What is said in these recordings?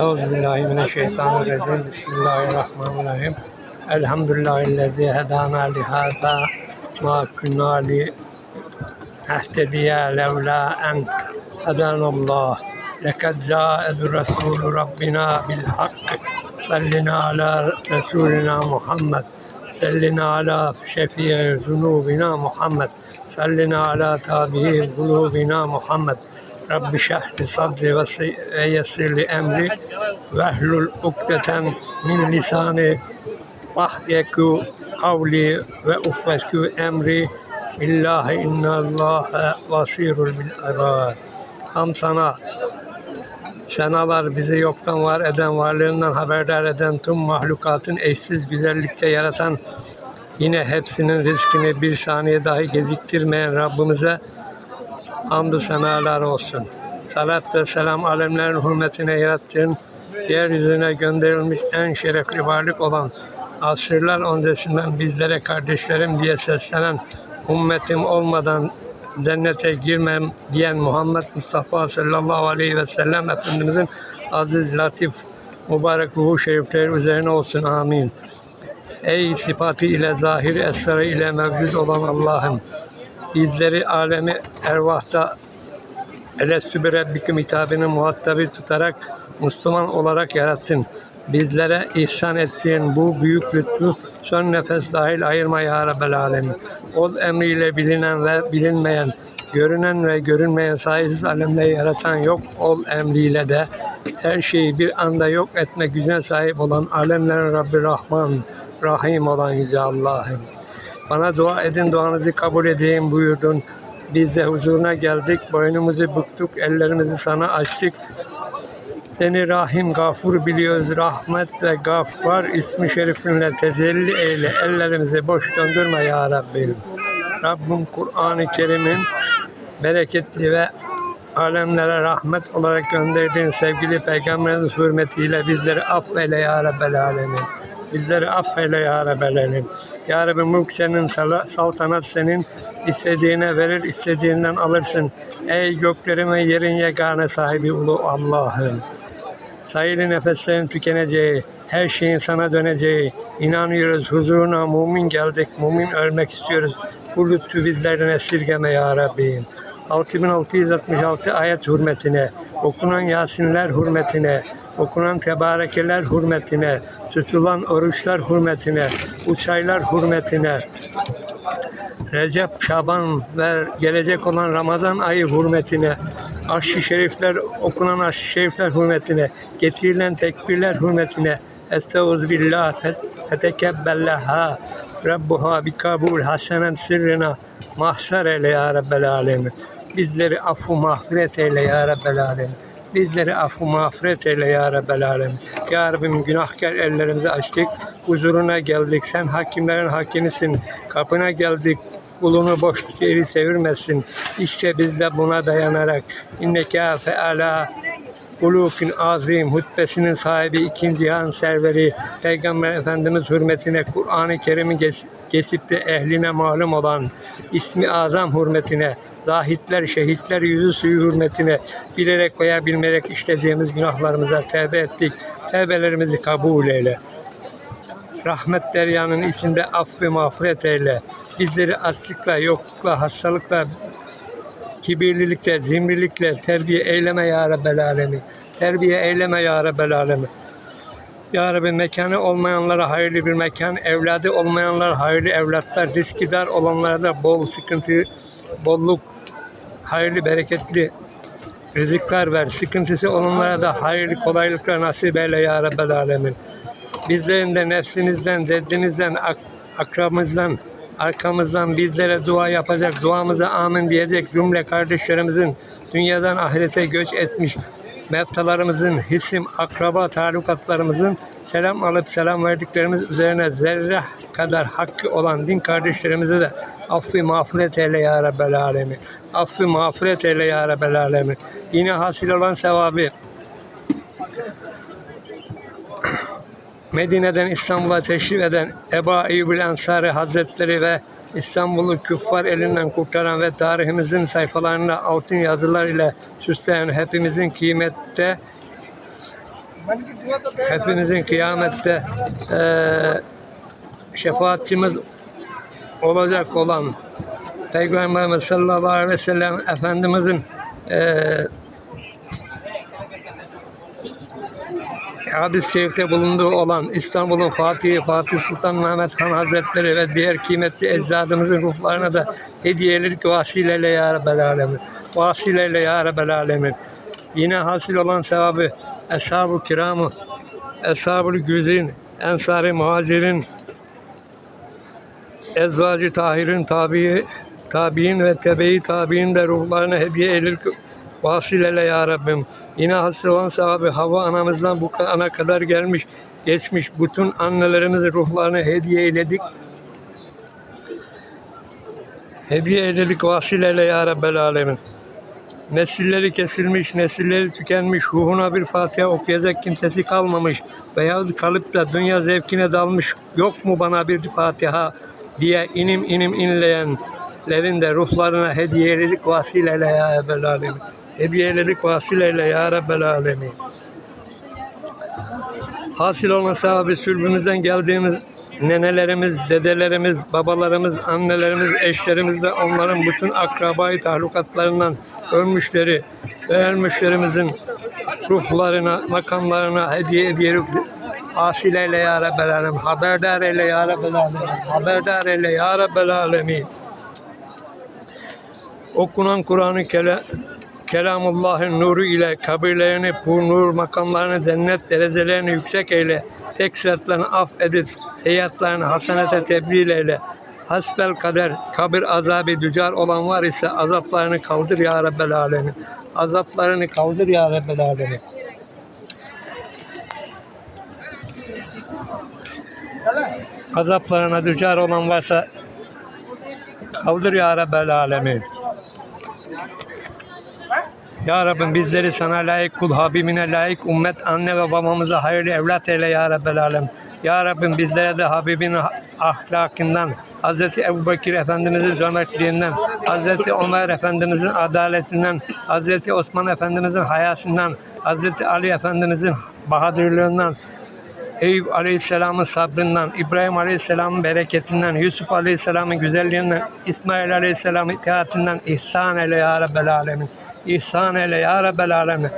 Euzubillahimineşşeytanirracim. Bismillahirrahmanirrahim. Elhamdülillahillezî hedâna lihâzâ ma kunnâ li nehtediye levlâ en hedanallah. Lekad zâedu Rasûlü Rabbina bil hak. Sallina ala Resulina Muhammed. Sallina ala şefii zunubina Muhammed. Sallina ala tabi'i kulubina Muhammed. Rabbi şehri sadri ve si- ve yessirli emri vehlul ukdeten min lisani vahyeku kavli ve ufveku emri billahi innallâhe vasirul bil ibad. Ham sana senalar bizi yoktan var eden, varlığından haberdar eden tüm mahlukatın eşsiz güzellikte yaratan yine hepsinin rızkını bir saniye dahi geciktirmeyen Rabbimize hamdü senalar olsun. Salat ve selam alemlerin hürmetine yarattığın, yeryüzüne gönderilmiş en şerefli varlık olan asırlar öncesinden bizlere kardeşlerim diye seslenen ümmetim olmadan cennete girmem diyen Muhammed Mustafa sallallahu aleyhi ve sellem Efendimizin aziz, latif, mübarek ruhu şerifleri üzerine olsun. Amin. Ey sıfatı ile zahir esrarı ile mevcut olan Allah'ım bizleri alemi ervahta Elestü bir Rabbiküm hitabını muhatabı tutarak Müslüman olarak yarattın. Bizlere ihsan ettiğin bu büyük lütfu son nefes dahil ayırma ya Rabbel Alemin. Ol emriyle bilinen ve bilinmeyen, görünen ve görünmeyen sayısız alemleri yaratan yok ol emriyle de her şeyi bir anda yok etme gücüne sahip olan alemlerin Rabbi Rahman, Rahim olan Yüce Allah'ım. Bana dua edin, duanızı kabul edeyim buyurdun. Biz de huzuruna geldik, boynumuzu buktuk, ellerimizi sana açtık. Seni Rahim, Gafur biliyoruz. Rahmet ve Gaffar ismi şerifinle tecelli eyle. Ellerimizi boş döndürme ya Rabbim. Rabbim Kur'an-ı Kerim'in bereketli ve alemlere rahmet olarak gönderdiğin sevgili peygamberimiz hürmetiyle bizleri affeyle ya Rabbel Alemin. Bizleri affeyle ya Rabbel Alemin. Ya Rabbi mülk senin, saltanat senin. istediğine verir, istediğinden alırsın. Ey göklerin ve yerin yegane sahibi ulu Allah'ım. Sayılı nefeslerin tükeneceği, her şeyin sana döneceği, inanıyoruz huzuruna mumin geldik, mumin ölmek istiyoruz. Bu lütfu bizlerden esirgeme ya Rabbim. 6666 ayet hürmetine, okunan Yasinler hürmetine, okunan tebarekeler hürmetine, tutulan oruçlar hürmetine, uçaylar hürmetine, Recep, Şaban ve gelecek olan Ramazan ayı hürmetine, aşk-ı şerifler, okunan aşk-ı şerifler hürmetine, getirilen tekbirler hürmetine, Estağfirullah, fetekebbellaha, Rabbuha bi kabul hasenen sırrına, mahsar eyle ya Rabbel alemin. Bizleri affu mağfiret eyle ya Rabbel alemin. Bizleri affu mağfiret eyle ya Rabbel alemin. Ya Rabbim günahkar ellerimizi açtık, huzuruna geldik. Sen hakimlerin hakimisin. Kapına geldik, kulunu boş geri çevirmesin. İşte biz de buna dayanarak inneke feala Ulukün azim hutbesinin sahibi ikinci cihan serveri Peygamber Efendimiz hürmetine Kur'an-ı Kerim'i kesip de ehline malum olan ismi azam hürmetine zahitler, şehitler yüzü suyu hürmetine bilerek veya bilmerek işlediğimiz günahlarımıza tevbe ettik. Tevbelerimizi kabul eyle. Rahmet deryanın içinde af ve mağfiret eyle. Bizleri açlıkla, yoklukla, hastalıkla, kibirlilikle, zimrilikle terbiye eyleme ya Rabbel Alemin. Terbiye eyleme ya Rabbel Alemin. Ya Rabbi mekanı olmayanlara hayırlı bir mekan, evladı olmayanlara hayırlı evlatlar, riski dar olanlara da bol sıkıntı, bolluk, hayırlı bereketli rızıklar ver. Sıkıntısı olanlara da hayırlı kolaylıklar nasip eyle ya Rabbel Alemin. Bizlerin de nefsimizden, zeddimizden, ak akramızdan, arkamızdan bizlere dua yapacak, duamıza amin diyecek cümle kardeşlerimizin dünyadan ahirete göç etmiş mevtalarımızın, hisim, akraba talukatlarımızın selam alıp selam verdiklerimiz üzerine zerre kadar hakkı olan din kardeşlerimize de affı mağfiret eyle ya Rabbel Alemin. Affı mağfiret eyle ya Rabbel Alemin. Yine hasil olan sevabı Medine'den İstanbul'a teşrif eden Eba Eyyubül Ensari Hazretleri ve İstanbul'u küffar elinden kurtaran ve tarihimizin sayfalarında altın yazılar ile süsleyen hepimizin kıymette hepimizin kıyamette eee şefaatçimiz olacak olan Peygamberimiz sallallahu aleyhi ve sellem Efendimizin eee hadis-i şerifte bulunduğu olan İstanbul'un Fatihi Fatih Sultan Mehmet Han Hazretleri ve diğer kıymetli ecdadımızın ruhlarına da hediyelik vasileyle ya Rabbel Alemin. Vasileyle ya Rabbel Alemin. Yine hasil olan sevabı Eshab-ı Kiram'ı, Eshab-ı Güzin, Ensar-ı Muhacirin, Ezvacı Tahir'in tabi, tabiin ve tebe-i tabiin de ruhlarına hediye edilir vasileyle ya Rabbim. Yine hasıl olan sahabe Hava anamızdan bu ana kadar gelmiş, geçmiş bütün annelerimizin ruhlarını hediye eyledik. Hediye eyledik vasileyle ya Rabbel Alemin. Nesilleri kesilmiş, nesilleri tükenmiş, ruhuna bir Fatiha okuyacak kimsesi kalmamış veyahut kalıp da dünya zevkine dalmış, yok mu bana bir Fatiha diye inim inim inleyenlerin de ruhlarına hediyeledik vasileyle ya Rabbel Alemin. Hediyeledik vasileyle ya Rabbel Alemin. Hasil olan sahabe sülbümüzden geldiğimiz nenelerimiz, dedelerimiz, babalarımız, annelerimiz, eşlerimiz ve onların bütün akrabayı tahlukatlarından ölmüşleri ve ölmüşlerimizin ruhlarına, makamlarına hediye ediyoruz. Asileyle ya Rabbel Alemin. Haberdar eyle ya Rabbel Alemin. Haberdar eyle ya Rabbel Alemin. Okunan Kur'an-ı Kelamullah'ın nuru ile kabirlerini, bu nur makamlarını, cennet derecelerini yüksek eyle. Tek sıratlarını af edip, seyahatlerini hasenete tebdil eyle. Hasbel kader, kabir azabı dücar olan var ise azaplarını kaldır ya Rabbel Alemin. Azaplarını kaldır ya Rabbel Alemin. Azaplarına dücar olan varsa kaldır ya Rabbel Alemin. Ya Rabbim bizleri sana layık kul, Habibine layık ümmet, anne ve babamıza hayırlı evlat eyle ya Rabbel Alem. Ya Rabbim bizlere de Habibinin ahlakından, Hz. Ebu Bekir Efendimizin cömertliğinden, Hz. Ömer Efendimizin adaletinden, Hz. Osman Efendimizin hayasından, Hz. Ali Efendimizin bahadırlığından, Eyüp Aleyhisselam'ın sabrından, İbrahim Aleyhisselam'ın bereketinden, Yusuf Aleyhisselam'ın güzelliğinden, İsmail Aleyhisselam'ın itaatinden ihsan eyle ya Rabbel Alemin. İhsan eyle ya Rabbel Alemin.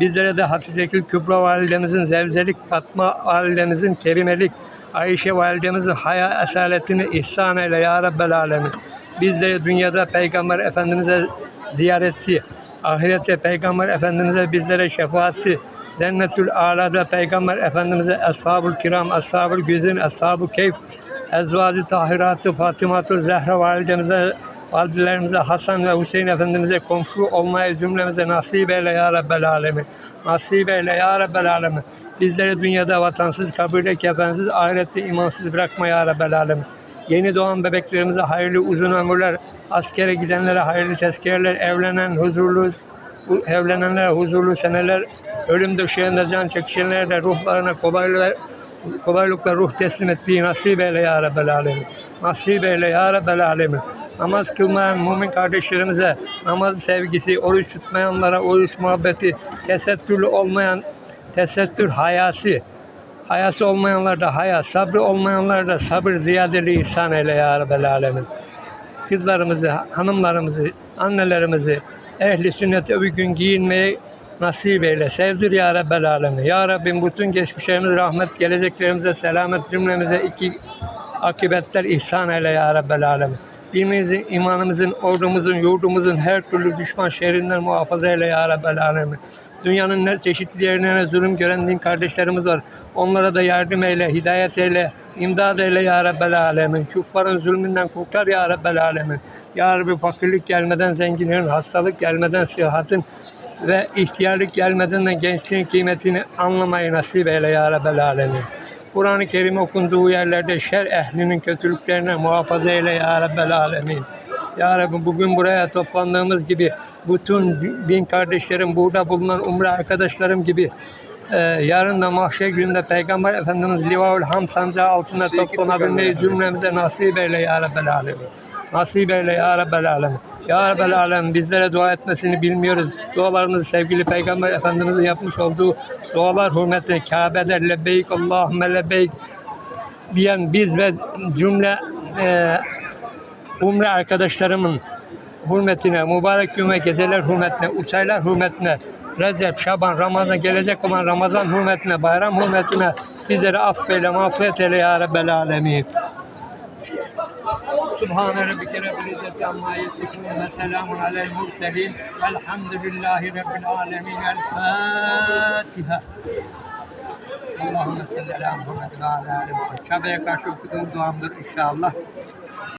Bizlere de Hatice Gül Kübra validemizin zevzelik, Fatma validemizin kerimelik, Ayşe validemizin haya esaletini ihsan eyle ya Rabbel Alemin. Bizleri dünyada Peygamber Efendimiz'e ziyaretçi, ahirette Peygamber Efendimiz'e bizlere şefaatçi, Cennetül Ala'da Peygamber Efendimiz'e Ashab-ül Kiram, Ashab-ül Güzin, Ashab-ı Keyf, Ezvacı Tahiratı, Fatımatü Zehra validemize, validelerimize, Hasan ve Hüseyin Efendimiz'e komşu olmayı cümlemize nasip eyle ya Rabbel Alemin. Nasip eyle ya Rabbel Alemin. Bizleri dünyada vatansız, kabirde kefensiz, ahirette imansız bırakma ya Rabbel Alemin. Yeni doğan bebeklerimize hayırlı uzun ömürler, askere gidenlere hayırlı tezkereler, evlenen huzurlu evlenenlere huzurlu seneler, ölüm döşeğinde can çekişenlere de ruhlarına kolaylıklar, kolaylıkla ruh teslim ettiği nasip eyle ya Rabbel Alemin. Nasip eyle ya Rabbel Alemin. Namaz kılmayan mümin kardeşlerimize namaz sevgisi, oruç tutmayanlara oruç muhabbeti, tesettürlü olmayan tesettür hayası, hayası olmayanlarda haya, sabrı olmayanlarda sabır ziyadeli ihsan eyle ya Rabbel Alemin. Kızlarımızı, hanımlarımızı, annelerimizi, ehli sünnete uygun giyinmeyi nasip eyle. Sevdir ya Rabbel Alemin. Ya Rabbim bütün geçmişlerimize rahmet, geleceklerimize selamet, cümlemize iki akıbetler ihsan eyle ya Rabbel Alemin. Dinimizin, imanımızın, ordumuzun, yurdumuzun her türlü düşman şerrinden muhafaza eyle ya Rabbel Alemin. Dünyanın ne çeşitli yerlerine zulüm gören din kardeşlerimiz var. Onlara da yardım eyle, hidayet eyle, imdad eyle ya Rabbel Alemin. Küffarın zulmünden kurtar ya Rabbel Alemin. Ya Rabbi fakirlik gelmeden zenginliğin, hastalık gelmeden sıhhatin ve ihtiyarlık gelmeden de gençliğin kıymetini anlamayı nasip eyle ya Rabbel Alemin. Kur'an-ı Kerim okunduğu yerlerde şer ehlinin kötülüklerine muhafaza eyle ya Rabbel Alemin. Ya Rabbi bugün buraya toplandığımız gibi bütün din kardeşlerim, burada bulunan umre arkadaşlarım gibi e, yarın da mahşer gününde Peygamber Efendimiz Livaül Ham sancağı altında toplanabilmeyi cümlemize nasip eyle ya Rabbel Alemin. Nasip eyle ya Rabbel Alem. Ya Rabbel Alem bizlere dua etmesini bilmiyoruz. Dualarımızı sevgili Peygamber Efendimiz'in yapmış olduğu dualar hürmetine Kabe'de lebbeyk Allahümme lebbeyk diyen biz ve cümle e, umre arkadaşlarımın hürmetine, mübarek gün ve geceler hürmetine, uçaylar hürmetine, Recep, Şaban, Ramazan gelecek olan Ramazan hürmetine, bayram hürmetine bizleri affeyle, mağfiret eyle ya Rabbel Alemin. Subhane rabbike rabbil izzeti amma yasifun ve selamun alel murselin velhamdülillahi rabbil alemin. El Fatiha. Allahümme salli ala Muhammed ve ala ali Muhammed. Kabe'ye karşı okuduğum duamdır inşallah.